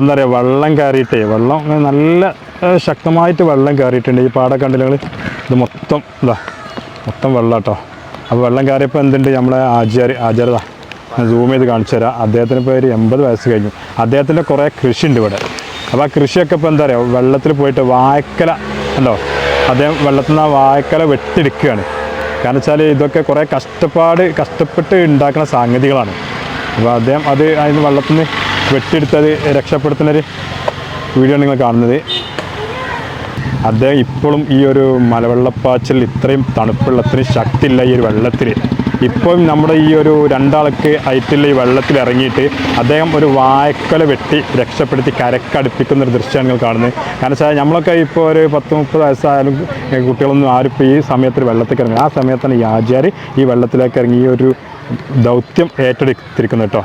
എന്താ പറയുക വെള്ളം കയറിയിട്ടേ വെള്ളം നല്ല ശക്തമായിട്ട് വെള്ളം കയറിയിട്ടുണ്ട്. ഈ പാടൊക്കെ ഉണ്ടെങ്കിൽ ഇത് മൊത്തം ഇതാ മൊത്തം വെള്ളം കേട്ടോ അപ്പോൾ വെള്ളം കയറിയപ്പോൾ എന്തുണ്ട്? നമ്മളെ ആചാര്യ ആചാരതാ സൂം ചെയ്ത് കാണിച്ചു തരാം. അദ്ദേഹത്തിന് ഇപ്പോൾ ഒരു എൺപത് വയസ്സ് കഴിഞ്ഞു. അദ്ദേഹത്തിന്റെ കുറേ കൃഷി ഉണ്ട് ഇവിടെ. അപ്പോൾ ആ കൃഷിയൊക്കെ ഇപ്പോൾ എന്താ പറയുക വെള്ളത്തിൽ പോയിട്ട് വായക്കല ഉണ്ടോ അദ്ദേഹം വെള്ളത്തിൽ നിന്ന് ആ വായക്കല വെട്ടിയെടുക്കുകയാണ്. കാരണം വെച്ചാൽ ഇതൊക്കെ കുറേ കഷ്ടപ്പാട് കഷ്ടപ്പെട്ട് ഉണ്ടാക്കുന്ന സംഗതികളാണ്. അപ്പോൾ അദ്ദേഹം അത് അതിന് വെള്ളത്തിൽ നിന്ന് വെട്ടിയെടുത്തത് രക്ഷപ്പെടുത്തുന്നൊരു വീഡിയോ നിങ്ങൾ കാണുന്നത്. അദ്ദേഹം ഇപ്പോഴും ഈ ഒരു മലവെള്ളപ്പാച്ചിൽ ഇത്രയും തണുപ്പുള്ള ശക്തി ശക്തിയില്ല ഈ ഒരു വെള്ളത്തിൽ ഇപ്പം നമ്മുടെ ഈ ഒരു രണ്ടാൾക്ക് ഹൈറ്റുള്ള ഈ വെള്ളത്തിൽ ഇറങ്ങിയിട്ട് അദ്ദേഹം ഒരു വായക്കൊല വെട്ടി രക്ഷപ്പെടുത്തി കരക്കടുപ്പിക്കുന്ന ഒരു ദൃശ്യമാണ് നിങ്ങൾ കാണുന്നത്. കാരണം വെച്ചാൽ നമ്മളൊക്കെ ഇപ്പോൾ ഒരു പത്ത് മുപ്പത് വയസ്സായാലും കുട്ടികളൊന്നും ആരും ഇപ്പോൾ ഈ സമയത്ത് വെള്ളത്തിൽ ഇറങ്ങി ആ സമയത്താണ് ഈ ആചാര് ഈ വെള്ളത്തിലേക്ക് ഇറങ്ങി ഈ ഒരു ദൗത്യം ഏറ്റെടുത്തിരിക്കുന്നത് കേട്ടോ.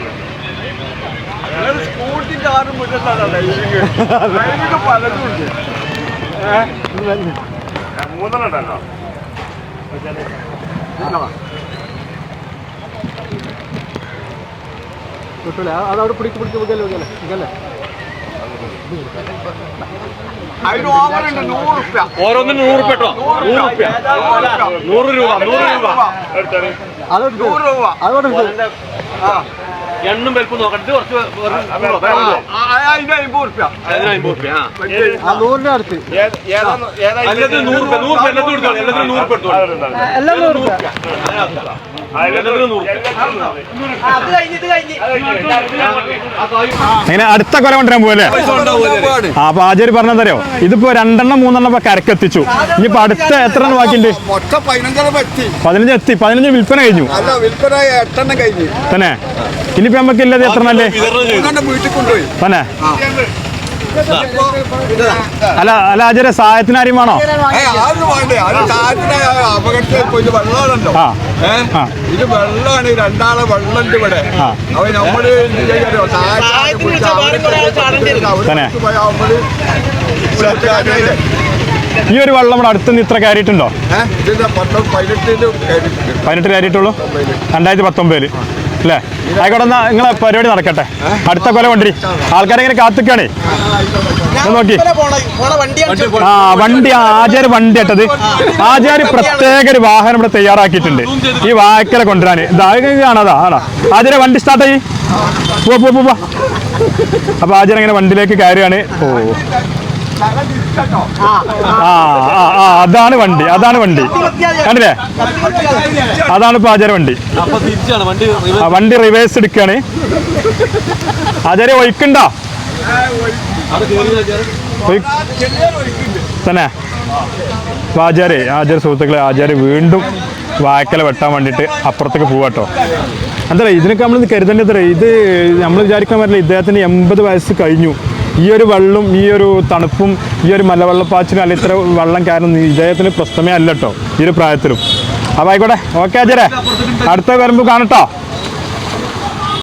മൂന്നെണ്ണം ഉണ്ടല്ലോ അതവിടെ പിടിക്ക് പിടിക്ക് മുതലേ മുതലേ അതിന് ഓവറുണ്ട് നൂറ് ഓരോന്നിനും നൂറ് രൂപ നൂറ് രൂപ. നൂറ് രൂപ. അതോട് ആ. എണ്ണും വലിപ്പം നോക്കണ്ടത് കുറച്ച് നൂറ് രൂപ. ആ, ആ, അതിന് അമ്പത് റുപ്യ. അതിന് അമ്പത് റുപ്യ ആ. ആ നൂറിന്റെ അടുത്ത്. എല്ലാത്തിനും നൂറ് റുപ്യ നൂറ് റുപ്യ എല്ലാത്തിനും എല്ലാത്തിനും നൂറ് എടുത്തോളൂ. അങ്ങനെ അടുത്ത കൊല കൊണ്ടുവരാൻ പോകല്ലേ ആ അപ്പൊ ആചാര്യ പറഞ്ഞതറിയോ ഇതിപ്പോ രണ്ടെണ്ണം മൂന്നെണ്ണം ഇപ്പൊ കരക്കെത്തിച്ചു. ഇനിയിപ്പോ അടുത്ത എത്ര എണ്ണം ബാക്കിയുണ്ട്? പതിനഞ്ച് എത്തി. പതിനഞ്ച് വിൽപ്പന കഴിഞ്ഞു. തന്നെ. ഇനിയിപ്പോ നമുക്ക് ഇല്ലത് എത്ര തന്നെ. അല്ല അല്ല ആചാര്യ സഹായത്തിന് ആരും വേണോ ഇത് വെള്ളമാണ്. രണ്ടാളെ വെള്ളം ഇവിടെ. അപ്പൊ നമ്മൾ ഈ ഒരു വെള്ളം ഇവിടെ അടുത്തുനിന്ന് ഇത്ര കയറിയിട്ടുണ്ട്. പതിനെട്ട് കയറിയിട്ടുള്ളൂ? രണ്ടായിരത്തി പത്തൊമ്പതിൽ. അല്ലേ? ആയിക്കോട്ടെ എന്നാ നിങ്ങളെ പരിപാടി നടക്കട്ടെ. അടുത്ത കൊല കൊണ്ടിരി ആൾക്കാരെ ഇങ്ങനെ കാത്തിക്കാണേ. നോക്കി. ആ വണ്ടി ആചാര് വണ്ടി ഇട്ടത്. ആചാര് പ്രത്യേക ഒരു വാഹനം ഇവിടെ തയ്യാറാക്കിയിട്ടുണ്ട്. ഈ വായക്കല കൊണ്ടുവരാൻ ഇതാ കാണാതാ ആണോ? ആചാര്യ വണ്ടി സ്റ്റാർട്ടായി പോ പോ പോ, പോ. അപ്പൊ ആചാര്യ ഇങ്ങനെ വണ്ടിയിലേക്ക് കയറുകയാണ്. ഓ. ആ ആ. ആ അതാണ് വണ്ടി അതാണ് വണ്ടി. കണ്ടില്ലേ? അതാണ് ഇപ്പൊ ആചാര വണ്ടി വണ്ടി വണ്ടി റിവേഴ്സ് എടുക്കുകയാണ് ആചാര്യ ഒഴിക്കണ്ടോ? ഒഴി- തന്നെ. അപ്പൊ ആചാര്യ ആചാര്യ സുഹൃത്തുക്കളെ ആചാര്യ വീണ്ടും വായക്കല വെട്ടാൻ വേണ്ടിയിട്ട് അപ്പുറത്തേക്ക് പോവാട്ടോ എന്താ പറയുക ഇതിനൊക്കെ നമ്മൾ കരുതേണ്ടത് ഇത് നമ്മൾ വിചാരിക്കാൻ പറ്റില്ല ഇദ്ദേഹത്തിന് എൺപത് വയസ്സ് കഴിഞ്ഞു. ഈ ഒരു വെള്ളം ഈ ഒരു തണുപ്പും ഈ ഒരു മലവെള്ളപ്പാച്ചിനും അല്ല ഇത്ര വെള്ളം കാരണം ഇദ്ദേഹത്തിന് പ്രശ്നമേ അല്ലട്ടോ ഈ ഒരു പ്രായത്തിലും. അപ്പോൾ ആയിക്കോട്ടെ ഓക്കെ ആചാര്യ അടുത്ത വരുമ്പോൾ കാണട്ടോ.